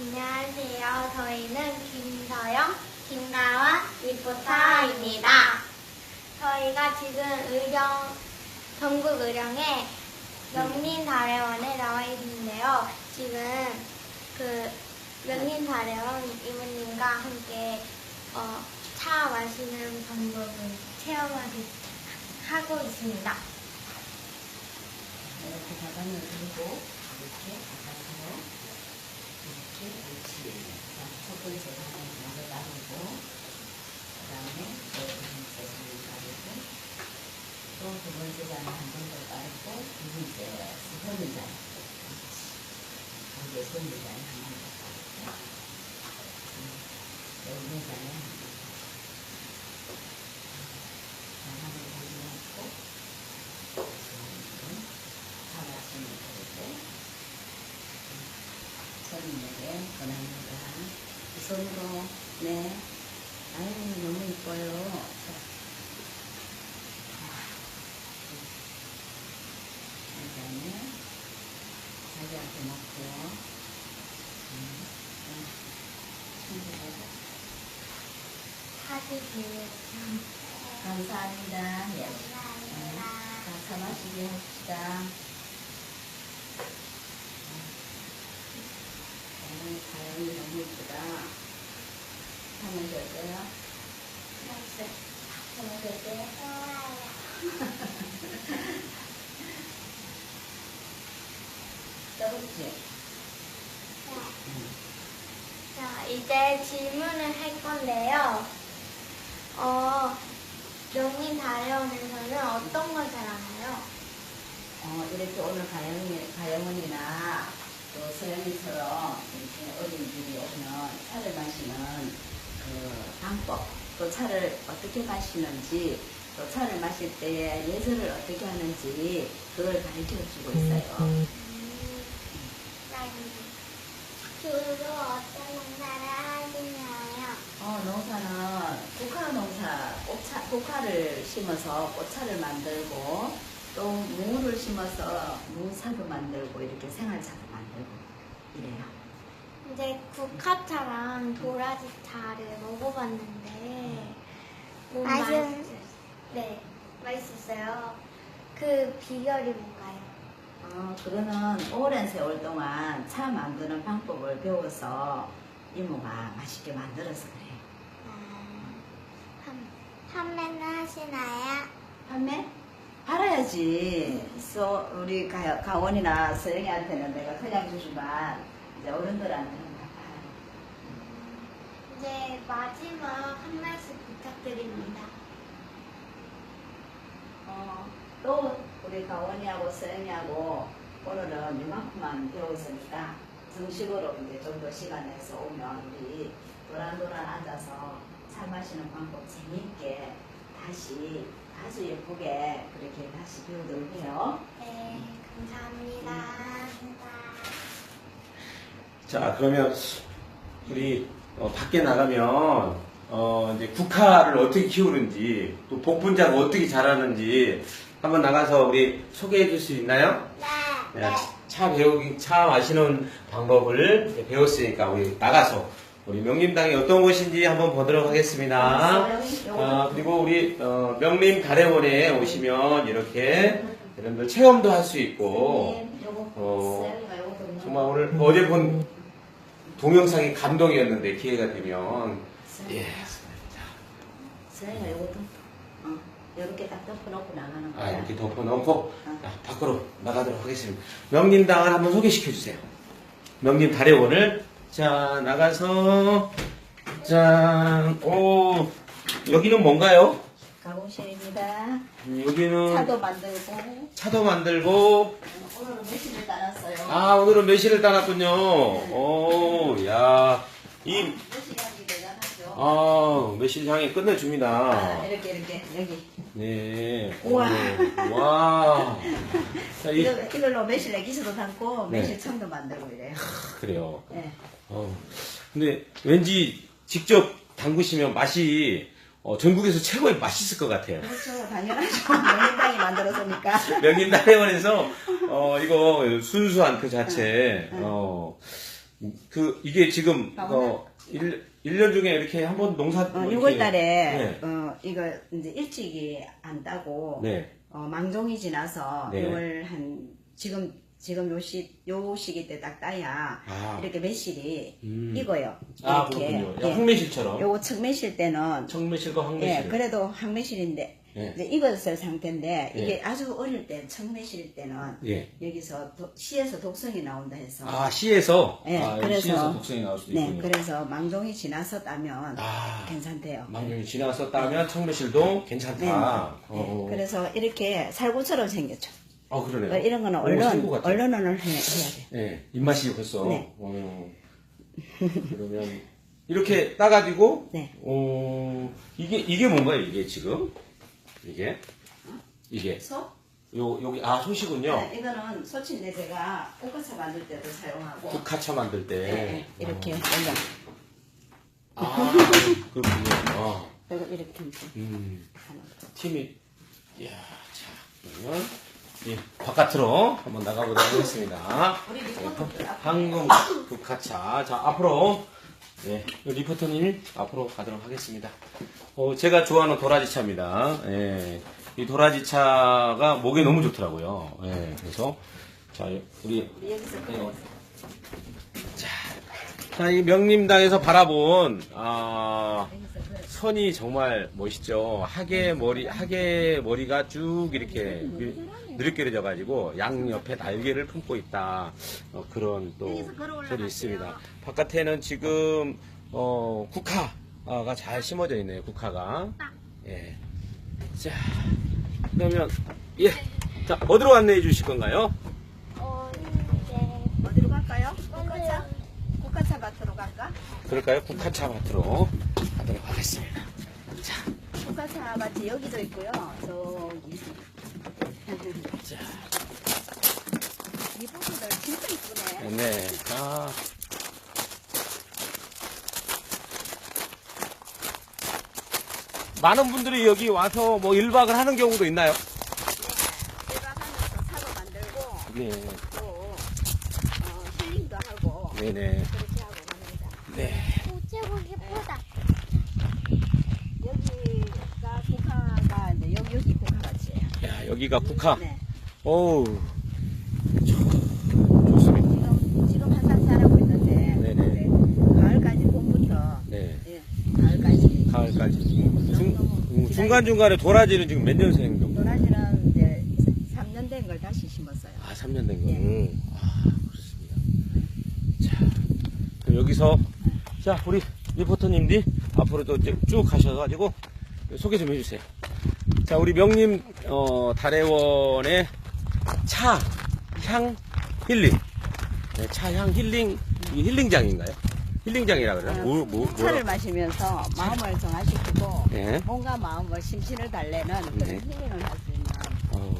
안녕하세요. 저희는 김서영, 김가원 리포터입니다. 저희가 지금 의령, 전국 의령의 명린다래원에 나와 있는데요. 지금 그 명린다래원 이모님과 함께 어, 차 마시는 방법을 체험하기 하고 있습니다. 이렇게 가방을 들고 이렇게 가까이서 이렇게. 자, 첫 번째 가방 먼저 나르고 그 다음에 또두 번째 가방 나르고 또 두 번째 잔한번 더 나르고 두 번째 손을 잔 거기에 손을 잔한번더 나르고 여기 네 잔에 한 번 더. 자, 하나 더 넣고 사과심을 들고 손님에게 권합니다. 이 손으로 네 아유 너무 이뻐요. 자. 그다음에 자기한테 사진 보여주세요. 감사합니다. 예. 감사합니다. 자, 차 마시게 합시다. 다영이 너무 이쁘다. 하면 될까요? 맛있어요. 하면 될까요? 좋아요. 따뜻지? 자, 이제 질문을 할 건데요. 어, 명인 다려원에서는 어떤 걸 잘하나요? 어, 이렇게 오늘 가영이, 가영원이나 또 서영이처럼 어린이들이 오면 차를 마시는 그 방법, 또 차를 어떻게 마시는지, 또 차를 마실 때 예절을 어떻게 하는지 그걸 가르쳐 주고 있어요. 음, 주로 어떤 농사를 하시나요? 어, 농사는 국화 농사, 꽃차, 국화를 심어서 꽃차를 만들고 또 무를 심어서 무차도 만들고 이렇게 생활차도 만들고 이래요. 이제 국화차랑 도라지차를 먹어봤는데 너무 맛은- 맛있어요. 네, 맛있었어요. 그 비결이 뭔가요? 어, 그거는 오랜 세월 동안 차 만드는 방법을 배워서 이모가 맛있게 만들어서 그래요. 아, 판매는 하시나요? 판매? 팔아야지. 소, 우리 가, 가원이나 서영이한테는 내가 그냥 주지만 이제 팔아요. 이제 마지막 한 말씀 부탁드립니다. 어, 또 우리 가원이하고 서영이하고 오늘은 이만큼만 배웠으니까 정식으로 이제 좀 더 시간 내서 오면 우리 도란도란 앉아서 차 마시는 방법 재미있게 다시 아주 예쁘게 그렇게 다시 배우도록 해요. 네, 감사합니다. 자, 그러면 우리 어, 밖에 나가면 어, 이제 국화를 어떻게 키우는지 또 복분자가 어떻게 자라는지 한번 나가서 우리 소개해 줄 수 있나요? 네. 네, 차 배우기, 차 마시는 방법을 배웠으니까 우리 나가서 우리 명림당이 어떤 곳인지 한번 보도록 하겠습니다. 아, 그리고 우리 어, 명림 가래원에 오시면 이렇게 여러분들 체험도 할 수 있고 요거 어, 정말 오늘 어제 본 동영상이 감동이었는데 기회가 되면 예. 서영이가 요것도 어, 이렇게 딱 덮어놓고 나가는 거야. 아 이렇게 덮어놓고 아, 밖으로 나가도록 하겠습니다. 명림당을 한번 소개시켜 주세요. 명림 다래원을 자 나가서 짠오 여기는 뭔가요? 가공실입니다. 음, 여기는 차도 만들고 차도 만들고 어, 오늘은 매실을 따랐어요. 아 오늘은 매실을 따놨군요. 오야이 매실 향이 대단하죠. 아, 매실 향이 끝내줍니다. 아, 이렇게 이렇게 여기 네. 우와. 오, 와. 자, 이, 이걸- 이걸로 매실 액기스도 담고 네. 매실 청도 만들고 이래요. 그래요. 네. 어. 근데 왠지 직접 담그시면 맛이 어, 전국에서 최고의 맛있을 것 같아요. 그렇죠. 당연하죠. 명인당이 만들었으니까. 명인 다회원에서 어, 이거 순수한 그 자체, 어, 그 이게 지금 아, 어, 1, 일년 중에 이렇게 한 번 농사 어, 이렇게- 6월 달에 네. 어, 이거 이제 일찍이 안 따고 네. 어, 망종이 지나서 네. 6월 한 지금 지금 요 시, 요 시기 때 딱 따야 아. 이렇게 매실이 음. 익어요. 아, 이렇게. 그렇군요. 예. 야, 황매실처럼. 요거 청매실 때는 청매실과 황매실. 예, 그래도 황매실인데 예. 이제 익었을 상태인데 예. 이게 아주 어릴 때 청매실 때는 예. 여기서 도- 시에서 독성이 나온다 해서 아, 시에서? 예, 아, 그래서- 시에서 독성이 나올 수도 네, 있군요. 그래서 망종이 지나서 따면 아. 괜찮대요. 망경이 지나섰다면 청매실도 괜찮다. 네. 어. 네, 그래서 이렇게 살구처럼 생겼죠. 아, 그러네요. 어, 이런 거는 오, 얼른 같아요. 얼른을 해, 해야 돼. 네, 입맛이 벌써. 네. 어, 그러면 이렇게 따가지고 네. 어, 이게 이게 뭔가요? 이게 지금 이게 이게 소? 요 여기 아 소시군요. 네, 이거는 소치인데 제가 꽃가차 만들 때도 사용하고 국화차 만들 때 네, 이렇게 올려. 아 그렇군요. 아, 그리고 이렇게 이제 음, 하는 거. 팀이 이야 자 그러면 이 바깥으로 한번 나가보도록 하겠습니다. 앞으로 황금 국화차. 자, 앞으로, 네, 리포터님 앞으로 가도록 하겠습니다. 어, 제가 좋아하는 도라지 차입니다. 예, 이 도라지 차가 목에 너무 좋더라고요. 예, 그래서, 자, 우리, 네. 또 자, 이 명림당에서 바라본, 아, 선이 정말 멋있죠. 하계 머리, 하계 머리가 쭉 이렇게 느릿겨려져 가지고 양 옆에 날개를 품고 있다. 어, 그런 또. 소리 있습니다. 바깥에는 지금, 어, 국화가 잘 심어져 있네요. 국화가. 예. 자, 그러면, 예. 자, 어디로 안내해 주실 건가요? 어, 어디로 갈까요? 그럴까요? 국화차 밭으로 가도록 하겠습니다. 자, 꽃가차 밭이 여기도 있고요. 저기. 자. 이 부분들 진짜 이쁘네. 네. 아. 많은 분들이 여기 와서 뭐 1박을 하는 경우도 있나요? 대박하면서 사과 만들고 네. 또 어, 힐링도 하고 네네. 그렇게 하고 갑니다. 네. 우체국 예쁘다. 여기가 국화가 이제 여기 여기 국화같이에요. 야, 여기가 국화. 네. 어우. 좋습니다. 지금 지금 한참 자라고 있는데 네네. 이제 가을까지 봄부터 네. 예, 가을까지 가을까지. 네, 중, 음, 중간중간에 도라지는 지금 몇 년생 정도? 도라지는 이제 3년 된 걸 다시 심었어요. 아, 3년 된 거. 예. 음. 아, 그렇습니다. 자, 그럼 여기서, 자, 우리 리포터님들이 앞으로 또 이제 쭉 가셔가지고 소개 좀 해주세요. 자, 우리 명림, 어, 달해원의 차, 향, 힐링. 네, 차, 향, 힐링, 이 힐링장인가요? 힐링장이라 그래요? 뭐, 뭐, 차를 뭐라? 마시면서 마음을 정화시키고 네. 몸과 마음을 심신을 달래는 그런 네. 힐링을 할 수 있는 어,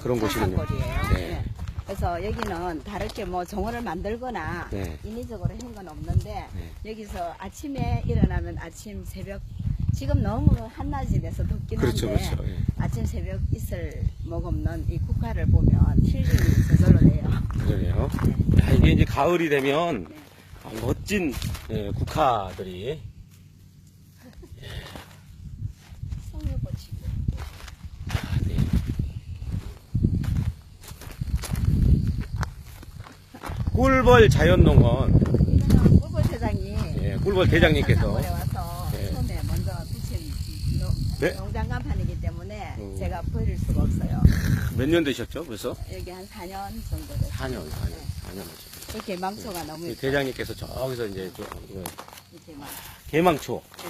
그런 그런 곳이군요. 사거리예요. 네. 그래서 여기는 다르게 뭐 정원을 만들거나 네. 인위적으로 한 건 없는데 네. 여기서 아침에 일어나면 아침 새벽 지금 너무 한낮이 돼서 덥긴 그렇죠, 한데 그렇죠. 예. 아침 새벽 있을 먹 없는 이 국화를 보면 힐링이 저절로 돼요. 그러네요. 야, 이게 이제 가을이 되면 아, 멋진 예, 국화들이 송유꽃이고 아, 네. 꿀벌 자연농원 이거는 꿀벌 대장이 예, 꿀벌 대장님께서 와서 네. 처음에 먼저 비친 농- 네? 농장간판이기 때문에 음. 제가 버릴 수가 없어요. 몇 년 되셨죠? 벌써? 여기 한 4년 정도 됐어요. 4년, 4년, 네. 4년 되셨죠. 이렇게 망초가 너무 이 있어요. 대장님께서 저기서 이제 저, 이거 이렇게 막. 개망초 네.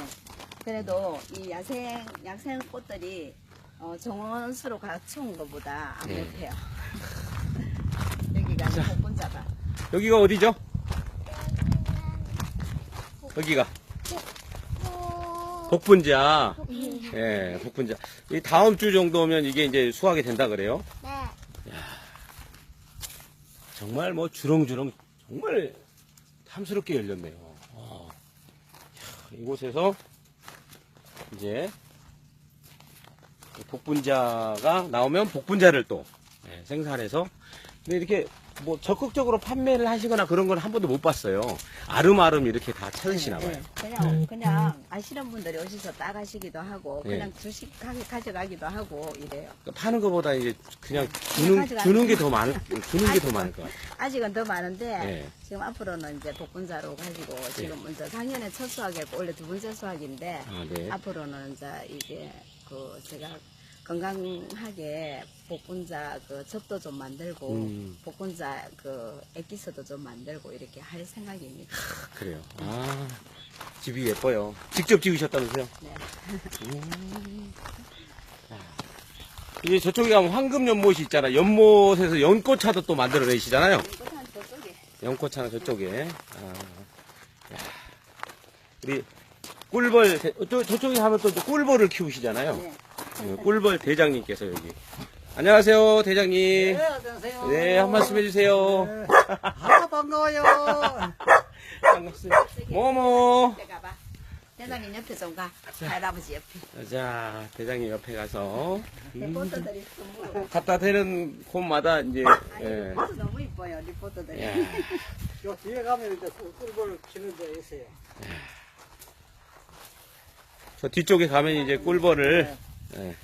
그래도 이 야생 야생 꽃들이 어, 정원수로 갖춘 것보다 안 네. 못해요. 여기가 이제 복분자가 여기가 어디죠? 여기가 복분자 예, 복분자 이 다음 주 정도면 이게 이제 수확이 된다 그래요? 네. 정말 뭐 주렁주렁 정말 탐스럽게 열렸네요. 와. 이야, 이곳에서 이제 복분자가 나오면 복분자를 또 예, 생산해서 근데 이렇게 뭐 적극적으로 판매를 하시거나 그런 건 한 번도 못 봤어요. 아름아름 이렇게 다 찾으시나 봐요. 네, 그냥 그냥 아시는 분들이 오셔서 따가시기도 하고 네. 그냥 주식 가져가기도 하고 이래요. 그러니까 파는 것보다 이제 그냥 주는 가져가는 주는 게 더 많을 주는 게 더 많을 것 같아요. 아직은 더 많은데 네. 지금 앞으로는 이제 복분자로 가지고 지금 먼저 작년에 첫 수확이고 원래 두 번째 수확인데 아, 네. 앞으로는 이제 이게 그 제가 건강하게 복분자 그 즙도 좀 만들고 음. 복분자 그 액기스도 좀 만들고 이렇게 할 생각입니다. 그래요. 아, 집이 예뻐요. 직접 지으셨다면서요? 네. 이제 저쪽에 가면 황금 연못이 있잖아. 연못에서 연꽃차도 또 만들어내시잖아요. 저쪽에 연꽃차는 저쪽에. 아, 야. 우리 꿀벌, 대- 저, 저쪽에 가면 또, 또 꿀벌을 키우시잖아요. 네. 어, 꿀벌 대장님께서 여기. 안녕하세요, 대장님. 네, 안녕하세요. 네, 한 말씀 해주세요. 네. 아, 반가워요. 반갑습니다. 옆에 가봐. 대장님 옆에 좀 가. 할아버지 옆에. 자, 대장님 옆에 가서. 리포터들이 선물. 갖다 대는 곳마다 이제, 예. 리포터 너무 이뻐요, 리포터들이. 야, 요 뒤에 가면 이제 꿀벌 키는 데 있어요. 저 뒤쪽에 가면 이제 꿀벌을, 예,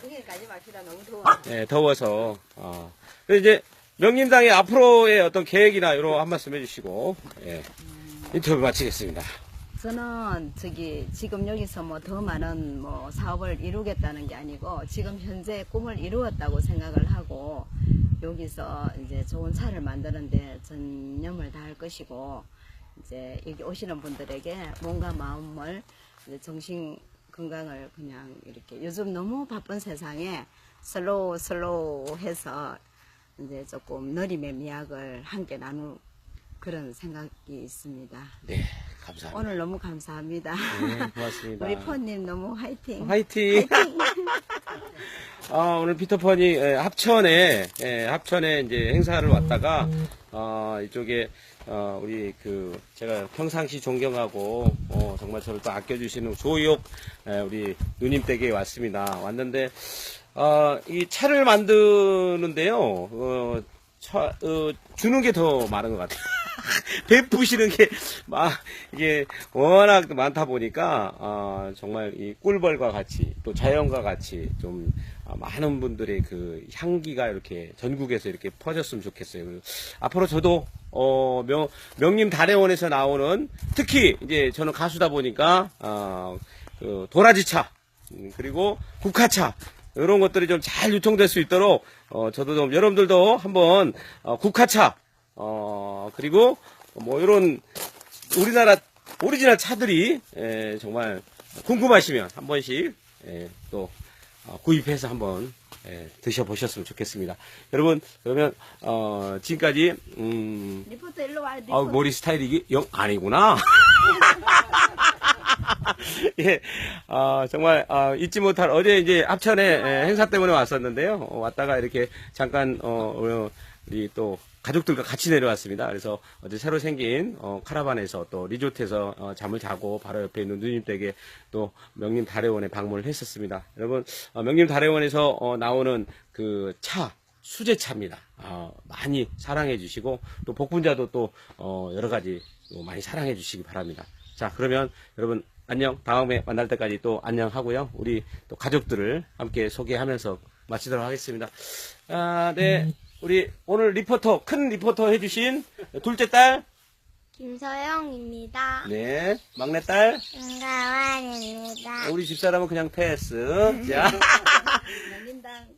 그게 가지 맙시다. 너무 더워. 예, 더워서. 어. 그래서 이제 명림당의 앞으로의 어떤 계획이나 이런 한 말씀 해주시고, 예. 인터뷰 마치겠습니다. 저는 저기 지금 여기서 뭐 더 많은 뭐 사업을 이루겠다는 게 아니고 지금 현재 꿈을 이루었다고 생각을 하고 여기서 이제 좋은 차를 만드는데 전념을 다할 것이고 이제 여기 오시는 분들에게 몸과 마음을 이제 정신 건강을 그냥 이렇게 요즘 너무 바쁜 세상에 슬로우 슬로우 해서 이제 조금 느림의 미학을 함께 나눌 그런 생각이 있습니다. 네, 감사합니다. 오늘 너무 감사합니다. 네, 고맙습니다. 우리 폰님 너무 화이팅. 화이팅! 아, 오늘 피터펀이 예, 합천에, 예, 합천에 이제 행사를 왔다가, 어, 이쪽에, 어, 우리 그, 제가 평상시 존경하고, 어, 정말 저를 또 아껴주시는 조이옥, 예, 우리 누님 댁에 왔습니다. 왔는데, 어, 이 차를 만드는데요, 어, 차, 어, 주는 게 더 많은 것 같아요. 베푸시는 게, 막, 이게 워낙 많다 보니까, 어, 정말 이 꿀벌과 같이, 또 자연과 같이 좀, 어, 많은 분들의 그 향기가 이렇게 전국에서 이렇게 퍼졌으면 좋겠어요. 앞으로 저도, 어, 명, 명림 다래원에서 나오는, 특히, 이제 저는 가수다 보니까, 어, 그, 도라지차, 음, 그리고 국화차, 이런 것들이 좀 잘 유통될 수 있도록, 어, 저도 좀, 여러분들도 한번, 어, 국화차, 어, 그리고 뭐 이런 우리나라 오리지널 차들이 에, 정말 궁금하시면 한 번씩 에, 또 어, 구입해서 한번 에, 드셔보셨으면 좋겠습니다. 여러분 그러면 어, 지금까지 음, 리포터 일로 와. 리포터. 아, 머리 스타일이 영 아니구나. 예, 아, 정말 아, 잊지 못할 어제 이제 합천에 예, 행사 때문에 왔었는데요. 어, 왔다가 이렇게 잠깐 어, 어, 우리 또 가족들과 같이 내려왔습니다. 그래서 어제 새로 생긴 어, 카라반에서 또 리조트에서 어, 잠을 자고 바로 옆에 있는 누님 댁에 또 명림 다래원에 방문을 했었습니다. 여러분 어, 명림 다래원에서 어, 나오는 그 차 수제차입니다. 어, 많이 사랑해 주시고 또 복분자도 또 어, 여러 가지 또 많이 사랑해 주시기 바랍니다. 자 그러면 여러분 안녕 다음에 만날 때까지 또 안녕하고요. 우리 또 가족들을 함께 소개하면서 마치도록 하겠습니다. 아, 네. 우리 오늘 리포터 큰 리포터 해주신 둘째 딸, 김서영입니다. 네 막내 딸, 김가완입니다. 우리 집사람은 그냥 패스. 자,